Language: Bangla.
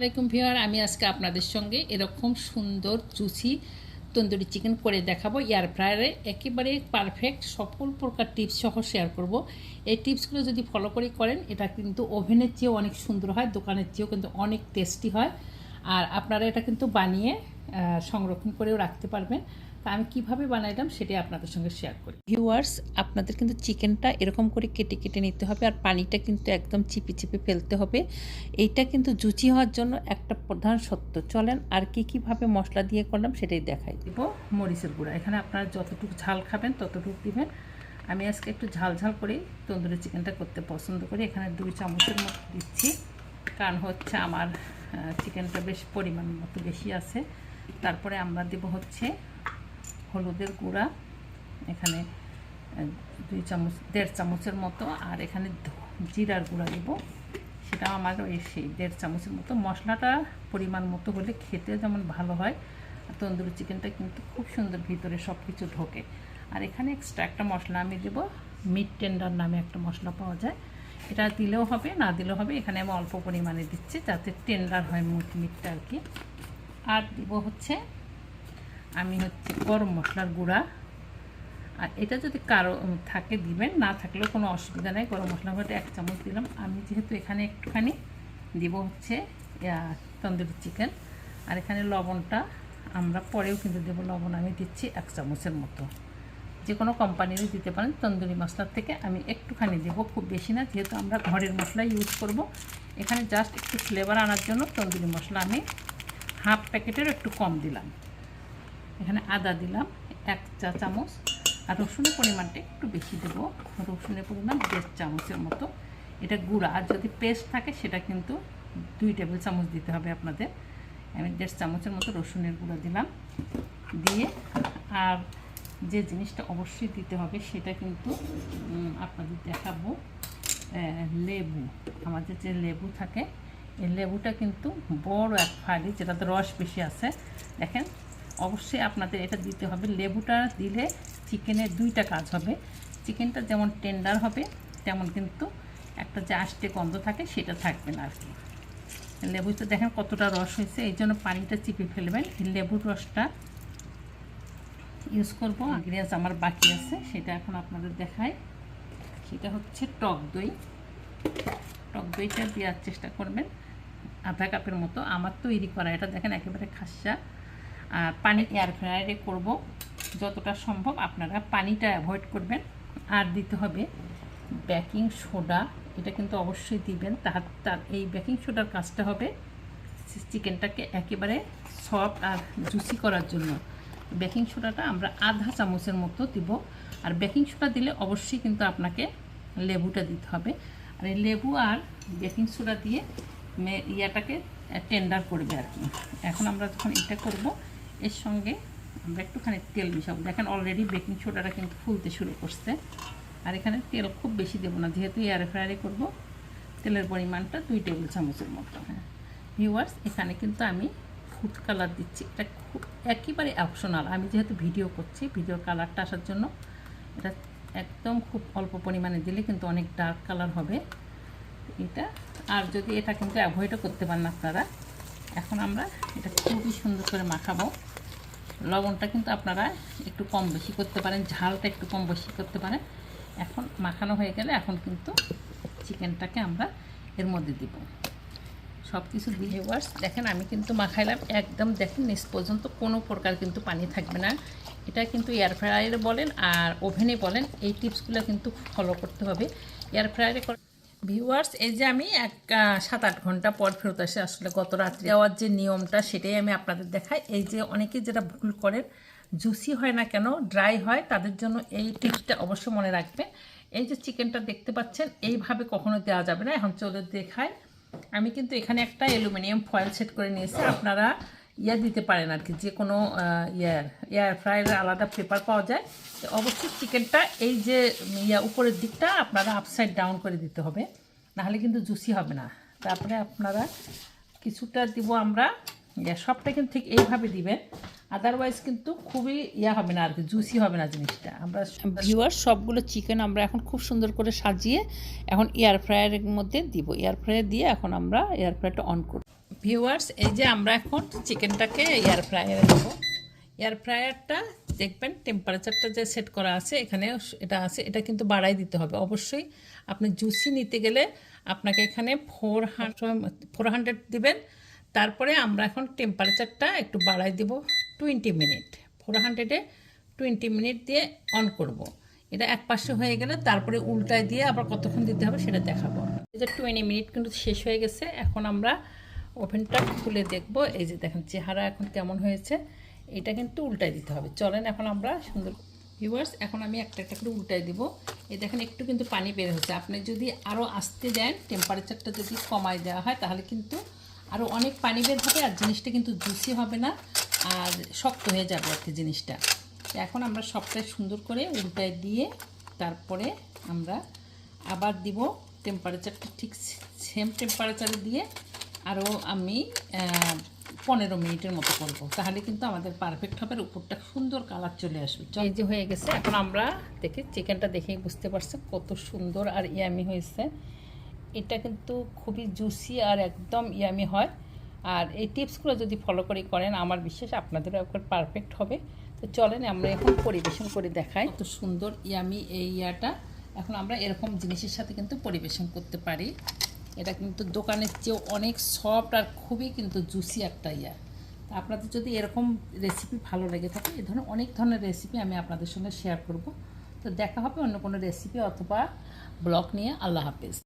আসসালামাইকুম ভিওয়ার আমি আজকে আপনাদের সঙ্গে এরকম সুন্দর, জুসি তন্দুরি চিকেন করে দেখাবো। এয়ার ফ্রায়ারে একেবারে পারফেক্ট, সকল প্রকার টিপস সহ শেয়ার করব। এই টিপসগুলো যদি ফলো করে করেন, এটা কিন্তু ওভেনের চেয়েও অনেক সুন্দর হয়, দোকানের চেয়েও কিন্তু অনেক টেস্টি হয়। আর আপনারা এটা কিন্তু বানিয়ে সংরক্ষণ করেও রাখতে পারবেন। তা আমি কীভাবে বানাইলাম সেটাই আপনাদের সঙ্গে শেয়ার করি। ভিউয়ার্স আপনাদের কিন্তু চিকেনটা এরকম করে কেটে কেটে নিতে হবে আর পানিটা কিন্তু একদম চিপে চিপে ফেলতে হবে। এইটা কিন্তু জুচি হওয়ার জন্য একটা প্রধান সত্য চলেন আর কি কীভাবে মশলা দিয়ে করলাম সেটাই দেখাই। দিব মরিচের গুঁড়া। এখানে আপনারা যতটুকু ঝাল খাবেন ততটুকু দিবেন। আমি আজকে একটু ঝাল ঝাল করে তন্দুরি চিকেনটা করতে পছন্দ করি। এখানে দুই চামচের মতো দিচ্ছি। কারণ হচ্ছে আমার চিকেনটা বেশ পরিমাণ মতো বেশি আছে। তারপরে আমরা দেব হচ্ছে হলুদের গুঁড়া, এখানে দুই চামচ, দেড় চামচের মতো, আর এখানে জিরার গুঁড়া দেবো। সেটা আমার ওই সেই দেড় চামচের মতো। মশলাটা পরিমাণ মতো হলে খেতে যেমন ভালো হয় তন্দুরি চিকেনটা কিন্তু খুব সুন্দর ভিতরে সব কিছু ঢোকে। আর এখানে এক্সট্রা একটা মশলা আমি দেবো মিট টেন্ডার নামে একটা মশলা পাওয়া যায়। এটা দিলেও হবে, না দিলেও হবে, এখানে আমি অল্প পরিমাণে দিচ্ছি, যাতে টেন্ডার হয় মুট মিটটা আর কি। আর দিব হচ্ছে আমি হচ্ছে গরম মশলার গুঁড়া। আর এটা যদি কারও থাকে দিবেন, না থাকলেও কোনো অসুবিধা নেই। গরম মশলা গুঁড়োটা এক চামচ দিলাম। আমি যেহেতু এখানে একটুখানি দিব হচ্ছে তন্দুরি চিকেন। আর এখানে লবণটা আমরা পরেও কিন্তু দেবো। লবণ আমি দিচ্ছি এক চামচের মতো। যে কোনো কোম্পানিরই দিতে পারেন। তন্দুরি মশলার থেকে আমি একটুখানি দেবো। খুব বেশি না, যেহেতু আমরা ঘরের মশলা ইউজ করব। এখানে জাস্ট একটু ফ্লেভার আনার জন্য তন্দুরি মশলা আমি হাফ প্যাকেটের একটু কম দিলাম। এখানে আদা দিলাম, এক চা চামচ। আর রসুনের পরিমাণটা একটু বেশি দেবো। রসুনের পরিমাণ দেড় চামচের মতো। এটা গুঁড়া, আর যদি পেস্ট থাকে সেটা কিন্তু দুই টেবিল চামচ দিতে হবে আপনাদের। আমি দেড় চামচের মতো রসুনের গুঁড়া দিলাম। দিয়ে আর যে জিনিসটা অবশ্যই দিতে হবে সেটা কিন্তু আপনাদের দেখাবো। লেবু। আমাদের যে লেবু থাকে, এই লেবুটা কিন্তু বড় এক ফালি, যেটাতে রস বেশি আছে। দেখেন অবশ্যই আপনাদের এটা দিতে হবে। লেবুটা দিলে চিকেনের দুইটা কাজ হবে। চিকেনটা যেমন টেন্ডার হবে, তেমন কিন্তু একটা যে আষ্টে গন্ধ থাকে সেটা থাকবে না আর কি লেবুতে দেখেন কতটা রস হয়েছে, এই জন্য পানিটা চিপে ফেলবেন। লেবুর রসটা ইউজ করব। ইনগ্রিডিয়েন্টস আমার বাকি আছে, সেটা এখন আপনাদের দেখাই। সেটা হচ্ছে টক দই। টক দইটা দেওয়ার চেষ্টা করবেন। আধা কাপের মতো। আমার তৈরি করা, এটা দেখেন একেবারে খাসা। পানি এয়ার ফ্রায়ারে করব। যতটা সম্ভব আপনারা পানিটা অ্যাভয়েড করবেন। আর দিতে হবে বেকিং সোডা এটা কিন্তু অবশ্যই দিবেন। তার তার, এই বেকিং সোডার কাজটা হবে চিকেনটাকে একেবারে সফট আর জুসি করার জন্য। বেকিং সোডাটা আমরা আধা চামচের মতো দিব। আর বেকিং সোডা দিলে অবশ্যই কিন্তু আপনাকে লেবুটা দিতে হবে। আর এই লেবু আর বেকিং সোডা দিয়ে ইয়াটাকে টেন্ডার করবে আর কি। এখন আমরা যখন এটা করব এর সঙ্গে আমরা একটুখানি তেল মিশাবো। দেখেন অলরেডি বেকিং সোডাটা কিন্তু ফুলতে শুরু করছে। আর এখানে তেল খুব বেশি দেবো না, যেহেতু এয়ার ফ্রায়ারে করব, তেলের পরিমাণটা দুই টেবিল চামচের মতো হ্যাঁ। ভিউয়ার্স এখানে কিন্তু আমি ফুড কালার দিচ্ছি। এটা খুব একেবারে অপশনাল আমি যেহেতু ভিডিও করছি ভিডিও কালারটা আসার জন্য এটা একদম খুব অল্প পরিমাণে দিলে কিন্তু অনেক ডার্ক কালার হবে। এটা, আর যদি এটা কিন্তু অ্যাভয়েডও করতে পারেন আপনারা এখন আমরা এটা খুবই সুন্দর করে মাখাবো। লবণটা কিন্তু আপনারা একটু কম বেশি করতে পারেন, ঝালটা একটু কম বেশি করতে পারেন। এখন মাখানো হয়ে গেলে এখন কিন্তু চিকেনটাকে আমরা এর মধ্যে দিব। সব কিছু দিয়ে ওয়ার্স দেখেন আমি কিন্তু মাখাইলাম, একদম দেখেন নিচ পর্যন্ত কোনো প্রকার কিন্তু পানি থাকবে না। এটা কিন্তু এয়ার ফ্রায়ারে বলেন আর ওভেনে বলেন, এই টিপসগুলো কিন্তু ফলো করতে হবে। এয়ার ফ্রায়ারে ভিউয়ার্স এই যে আমি এক সাত আট ঘণ্টা পর ফেরত আসে আসলে গত রাত্রে। যাওয়ার যে নিয়মটা, সেটাই আমি আপনাদের দেখাই। এই যে অনেকে যেটা ভুল করেন, জুসি হয় না কেন, ড্রাই হয়, তাদের জন্য এই টিপসটা অবশ্যই মনে রাখবেন। এই যে চিকেনটা দেখতে পাচ্ছেন, এইভাবে কখনো দেওয়া যাবে না। এখন চলে দেখায় আমি কিন্তু এখানে একটা অ্যালুমিনিয়াম ফয়েল সেট করে নিয়েছি। আপনারা ইয়া দিতে পারেন আর কি, যে কোনো ইয়ার এয়ার ফ্রায়ারের আলাদা পেপার পাওয়া যায়। তো অবশ্যই চিকেনটা এই যে ইয়া উপরের দিকটা আপনারা আপসাইড ডাউন করে দিতে হবে, নাহলে কিন্তু জুসি হবে না। তারপরে আপনারা কিছুটা দিব আমরা সবটা কিন্তু ঠিক এইভাবে দিবেন আদারওয়াইজ কিন্তু খুবই ইয়া হবে না আর কি, জুসি হবে না জিনিসটা। আমরা ভিউয়ার সবগুলো চিকেন আমরা এখন খুব সুন্দর করে সাজিয়ে এখন এয়ার ফ্রায়ারের মধ্যে দিব। এয়ার ফ্রায়ার দিয়ে এখন আমরা এয়ার ফ্রায়ারটা অন করব। ভিউয়ার্স এই যে আমরা এখন চিকেনটাকে এয়ার ফ্রায়ারে দেবো। এয়ার ফ্রায়ারটা দেখবেন টেম্পারেচারটা যে সেট করা আছে, এখানে এটা আছে, এটা কিন্তু বাড়াই দিতে হবে। অবশ্যই আপনি জুসি নিতে গেলে আপনাকে এখানে ফোর ফোর হান্ড্রেড দিবেন। তারপরে আমরা এখন টেম্পারেচারটা একটু বাড়াই দিব টোয়েন্টি মিনিট ফোর হান্ড্রেডে টোয়েন্টি মিনিট দিয়ে অন করব। এটা এক পাশে হয়ে গেলে তারপরে উল্টায় দিয়ে আবার কতক্ষণ দিতে হবে সেটা দেখাবো। যে টোয়েন্টি মিনিট কিন্তু শেষ হয়ে গেছে। এখন আমরা ওভেনটা খুলে দেখব। এই যে দেখেন, চেহারা এখন কেমন হয়েছে, এটা কিন্তু উল্টাই দিতে হবে। চলেন এখন আমরা, সুন্দর ভিউয়ার্স এখন আমি একটা একটা করে উল্টাই দিব। এই দেখেন, একটু কিন্তু পানি বের হচ্ছে আপনি যদি আরও আসতে দেন টেম্পারেচারটা যদি কমায় দেওয়া হয়, তাহলে কিন্তু আরও অনেক পানি বের হবে আর জিনিসটা কিন্তু জুসি হবে না আর শক্ত হয়ে যাবে আর কি জিনিসটা। এখন আমরা সবটাই সুন্দর করে উল্টায় দিয়ে তারপরে আমরা আবার দিব টেম্পারেচারটা ঠিক সেম টেম্পারেচারে দিয়ে আরও আমি পনেরো মিনিটের মতো করব। তাহলে কিন্তু আমাদের পারফেক্ট হবে উপরটা সুন্দর কালার চলে আসবে। এই যে হয়ে গেছে এখন আমরা দেখি চিকেনটা দেখেই বুঝতে পারছেন কত সুন্দর আর ইয়ামি হয়েছে। এটা কিন্তু খুবই জুসি আর একদম ইয়ামি হয়। আর এই টিপসগুলো যদি ফলো করে করেন আমার বিশ্বাস আপনাদেরও একবার পারফেক্ট হবে। তো চলেন আমরা এখন পরিবেশন করে দেখাই। কত সুন্দর ইয়ামি এই ইয়াটা। এখন আমরা এরকম জিনিসের সাথে কিন্তু পরিবেশন করতে পারি। এটা কিন্তু দোকানের চেয়েও অনেক সফট আর খুবই কিন্তু জুসি একটা ইয়া। তা আপনাদের যদি এরকম রেসিপি ভালো লেগে থাকে, এ ধরনের অনেক ধরনের রেসিপি আমি আপনাদের সঙ্গে শেয়ার করব। তো দেখা হবে অন্য কোনো রেসিপি অথবা ব্লগ নিয়ে। আল্লাহ হাফেজ।